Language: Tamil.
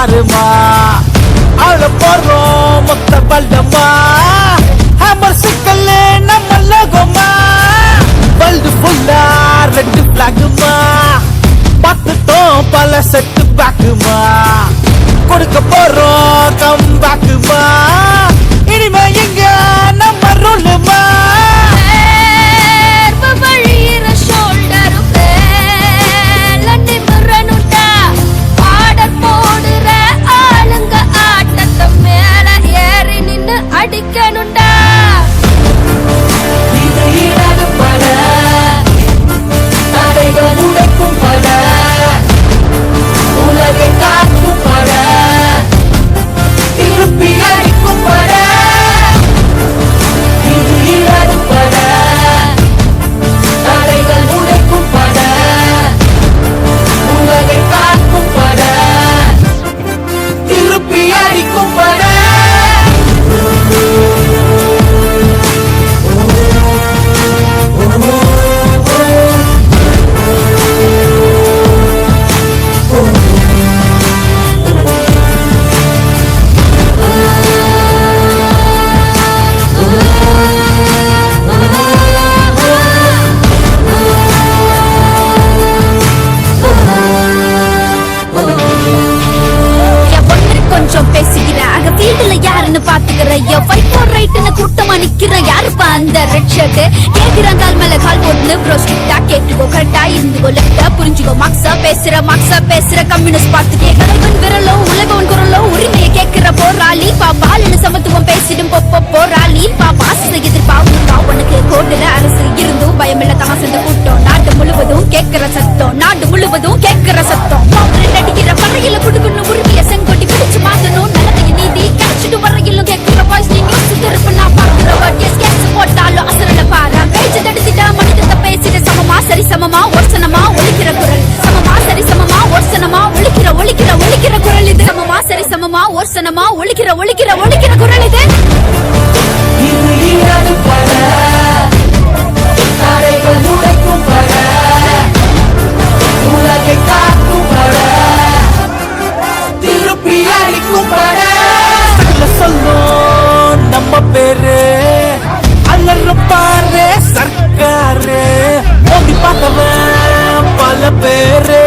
பாருமா. ஆள போறோம் மொத்த பல்லம்மா ஹேமர் சிக்கல் நம்ம லோகமா வேர்ல்டு புல்லா ரெண்டு பிளாகுமா பார்த்துட்டோம் பல செட்டு பேக்குமா கொடுக்க போறோம் கம் நிக்கிறான் யாருப்பா அந்த ரெட் ஷர்ட் கேக்குறான் கால் மேல கால் போட்டு ப்ரோ ஸ்ட்ரிக்டா கேட்டுக்கோ கரெக்டா இருந்துக்கோ லெஃப்டா புரிஞ்சுக்கோ. மார்க்ஸா பேசுற மார்க்ஸா பேசுற கம்யூனிஸ்ட் பார்த்து கலைவன் விரலோ உலகவன் குரலோ உரிமைய கேக்குற போராளி. பாப்பாலுன்னு சமத்துவம் பேசிடும் பொப்போ போராளி. பாப்பா ஆசை உனக்கு கோடுல அரசு இருந்தும் பயமில்ல தான் சேர்ந்த கூட்டம். நாடு முழுவதும் கேட்கிற சத்தம் நாடு முழுவதும் கேட்கிற சத்தம். ஓசனமா ஒழிக்கிற ஒழிக்கிற ஒழிக்கிற குரல் இது? நம்ம பேரு அல்ல பாரு சர்க்காரு மோதி பார்த்தவன் பல பேரு